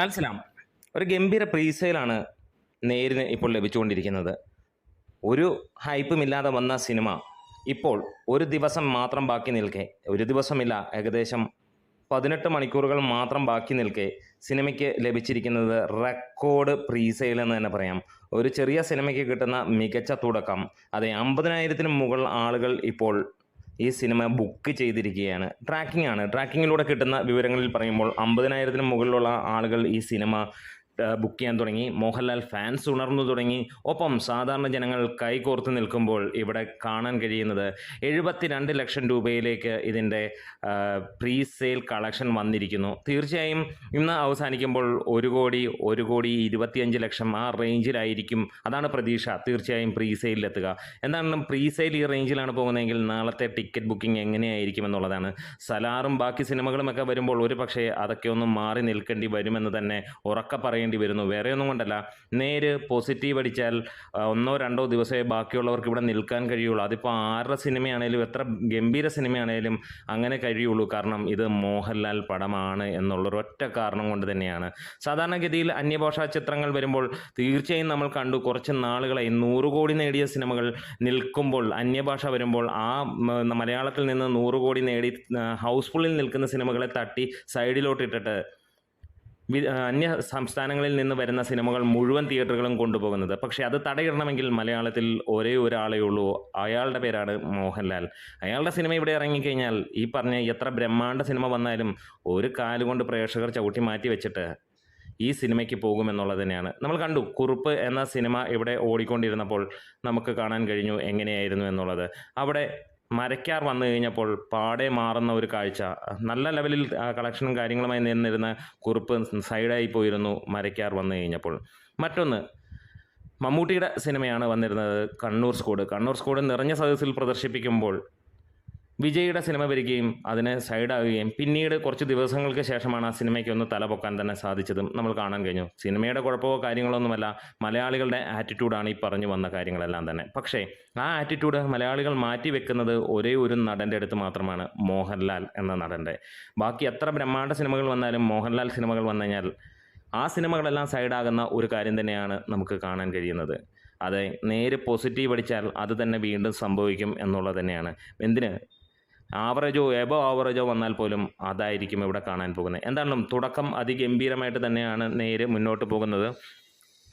മനസ്സിലാം ഒരു ഗംഭീര പ്രീസെയിലാണ് നേരിന് ഇപ്പോൾ ലഭിച്ചുകൊണ്ടിരിക്കുന്നത്. ഒരു ഹൈപ്പും ഇല്ലാതെ വന്ന സിനിമ ഇപ്പോൾ ഒരു ദിവസം മാത്രം ബാക്കി നിൽക്കെ ഒരു ദിവസമില്ല ഏകദേശം പതിനെട്ട് മണിക്കൂറുകൾ മാത്രം ബാക്കി നിൽക്കെ സിനിമയ്ക്ക് ലഭിച്ചിരിക്കുന്നത് റെക്കോർഡ് പ്രീസെയിൽ എന്ന് തന്നെ പറയാം. ഒരു ചെറിയ സിനിമയ്ക്ക് കിട്ടുന്ന മികച്ച തുടക്കം അതെ അമ്പതിനായിരത്തിന് മുകൾ ആളുകൾ ഇപ്പോൾ ഈ സിനിമ ബുക്ക് ചെയ്തിരിക്കുകയാണ്. ട്രാക്കിംഗ് ആണ്. ട്രാക്കിങ്ങിലൂടെ കിട്ടുന്ന വിവരങ്ങളിൽ പറയുമ്പോൾ അമ്പതിനായിരത്തിന് മുകളിലുള്ള ആളുകൾ ഈ സിനിമ ബുക്ക് ചെയ്യാൻ തുടങ്ങി. മോഹൻലാൽ ഫാൻസ് ഉണർന്നു തുടങ്ങി. ഒപ്പം സാധാരണ ജനങ്ങൾ കൈകോർത്ത് നിൽക്കുമ്പോൾ ഇവിടെ കാണാൻ കഴിയുന്നത് എഴുപത്തിരണ്ട് ലക്ഷം രൂപയിലേക്ക് ഇതിന്റെ പ്രീ സെയിൽ കളക്ഷൻ വന്നിരിക്കുന്നു. തീർച്ചയായും ഇന്ന് അവസാനിക്കുമ്പോൾ ഒരു കോടി ഒരു കോടി ഇരുപത്തിയഞ്ച് ലക്ഷം ആ റേഞ്ചിലായിരിക്കും അതാണ് പ്രതീക്ഷ. തീർച്ചയായും പ്രീ സെയിലെത്തുക എന്താണെങ്കിലും പ്രീ സെയിൽ ഈ റേഞ്ചിലാണ് പോകുന്നതെങ്കിൽ നാളത്തെ ടിക്കറ്റ് ബുക്കിംഗ് എങ്ങനെയായിരിക്കും എന്നുള്ളതാണ്. സലാറും ബാക്കി സിനിമകളുമൊക്കെ വരുമ്പോൾ ഒരു പക്ഷേ അതൊക്കെ ഒന്ന് മാറി നിൽക്കേണ്ടി വരുമെന്ന് തന്നെ ഉറക്ക ഉറക്കെ പറയേണ്ടി വരുന്നു. വേറെ ഒന്നും കൊണ്ടല്ല. നേര് പോസിറ്റീവ് അടിച്ചാൽ ഒന്നോ രണ്ടോ ദിവസമേ ബാക്കിയുള്ളവർക്ക് ഇവിടെ നിൽക്കാൻ കഴിയുള്ളൂ. അതിപ്പോൾ ആരുടെ സിനിമയാണേലും എത്ര ഗംഭീര സിനിമയാണേലും അങ്ങനെ കഴിയുള്ളൂ. കാരണം ഇത് മോഹൻലാൽ പടമാണ് എന്നുള്ളൊരൊറ്റ കാരണം കൊണ്ട് തന്നെയാണ്. സാധാരണഗതിയിൽ അന്യഭാഷാ ചിത്രങ്ങൾ വരുമ്പോൾ തീർച്ചയായും നമ്മൾ കണ്ടു കുറച്ച് നാളുകളായി. നൂറ് കോടി നേടിയ സിനിമകൾ നിൽക്കുമ്പോൾ അന്യഭാഷ വരുമ്പോൾ ആ മലയാളത്തിൽ നിന്ന് നൂറ് കോടി നേടി ഹൗസ്ഫുള്ളിൽ നിൽക്കുന്ന സിനിമകളെ തട്ടി സൈഡിലോട്ടിട്ടിട്ട് അന്യ സംസ്ഥാനങ്ങളിൽ നിന്ന് വരുന്ന സിനിമകൾ മുഴുവൻ തിയേറ്ററുകളും കൊണ്ടുപോകുന്നത്. പക്ഷേ അത് തടയിടണമെങ്കിൽ മലയാളത്തിൽ ഒരേ ഒരാളേ ഉള്ളൂ. അയാളുടെ പേരാണ് മോഹൻലാൽ. അയാളുടെ സിനിമ ഇവിടെ ഇറങ്ങിക്കഴിഞ്ഞാൽ ഈ പറഞ്ഞ എത്ര ബ്രഹ്മാണ്ട സിനിമ വന്നാലും ഒരു കാലുകൊണ്ട് പ്രേക്ഷകർ ചവിട്ടി മാറ്റി വെച്ചിട്ട് ഈ സിനിമയ്ക്ക് പോകുമെന്നുള്ളത് തന്നെയാണ്. നമ്മൾ കണ്ടു കുറുപ്പ് എന്ന സിനിമ ഇവിടെ ഓടിക്കൊണ്ടിരുന്നപ്പോൾ നമുക്ക് കാണാൻ കഴിഞ്ഞു എങ്ങനെയായിരുന്നു എന്നുള്ളത്. അവിടെ മരക്കാർ വന്നു കഴിഞ്ഞപ്പോൾ പാടെ മാറുന്ന ഒരു കാഴ്ച. നല്ല ലെവലിൽ കളക്ഷനും കാര്യങ്ങളുമായി നിന്നിരുന്ന കുറിപ്പ് സൈഡായി പോയിരുന്നു മരക്കാർ വന്നു കഴിഞ്ഞപ്പോൾ. മറ്റൊന്ന് മമ്മൂട്ടിയുടെ സിനിമയാണ് വന്നിരുന്നത് കണ്ണൂർ സ്കോഡ്. കണ്ണൂർ സ്കോഡ് നിറഞ്ഞ സദസ്സിൽ പ്രദർശിപ്പിക്കുമ്പോൾ വിജയുടെ സിനിമ വരികയും അതിന് സൈഡാവുകയും പിന്നീട് കുറച്ച് ദിവസങ്ങൾക്ക് ശേഷമാണ് ആ സിനിമയ്ക്ക് ഒന്ന് തലപൊക്കാൻ തന്നെ സാധിച്ചതും നമ്മൾ കാണാൻ കഴിഞ്ഞു. സിനിമയുടെ കുഴപ്പമോ കാര്യങ്ങളൊന്നുമല്ല മലയാളികളുടെ ആറ്റിറ്റ്യൂഡാണ് ഈ പറഞ്ഞു വന്ന കാര്യങ്ങളെല്ലാം തന്നെ. പക്ഷേ ആ ആറ്റിറ്റ്യൂഡ് മലയാളികൾ മാറ്റി വെക്കുന്നത് ഒരേ ഒരു നടന്റെ അടുത്ത് മാത്രമാണ് മോഹൻലാൽ എന്ന നടന്റെ. ബാക്കി എത്ര ബ്രഹ്മാണ്ഡ സിനിമകൾ വന്നാലും മോഹൻലാൽ സിനിമകൾ വന്നു കഴിഞ്ഞാൽ ആ സിനിമകളെല്ലാം സൈഡാകുന്ന ഒരു കാര്യം തന്നെയാണ് നമുക്ക് കാണാൻ കഴിയുന്നത്. അതെ നേരെ പോസിറ്റീവ് അടിച്ചാൽ അത് തന്നെ വീണ്ടും സംഭവിക്കും എന്നുള്ളത് തന്നെയാണ്. എന്തിന്? ആവറേജോ എബോ ആവറേജോ വന്നാൽ പോലും അതായിരിക്കും ഇവിടെ കാണാൻ പോകുന്നത്. എന്താണെങ്കിലും തുടക്കം അതിഗംഭീരമായിട്ട് തന്നെയാണ് നേര് മുന്നോട്ട് പോകുന്നത്.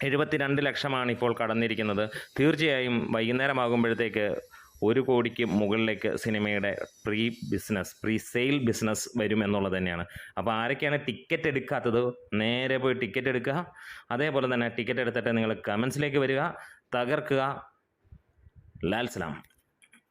എഴുപത്തിരണ്ട് ലക്ഷമാണ് ഇപ്പോൾ കടന്നിരിക്കുന്നത്. തീർച്ചയായും വൈകുന്നേരമാകുമ്പോഴത്തേക്ക് ഒരു കോടിക്ക് മുകളിലേക്ക് സിനിമയുടെ pre business pre sale business വരും എന്നുള്ളത് തന്നെയാണ്. അപ്പോൾ ആരൊക്കെയാണ് ടിക്കറ്റ് എടുക്കാത്തത്? നേരെ പോയി ടിക്കറ്റ് എടുക്കുക. അതേപോലെ തന്നെ ടിക്കറ്റ് എടുത്തിട്ട് നിങ്ങൾ കമൻസിലേക്ക് വരിക. തകർക്കുക. ലാൽ സലാം.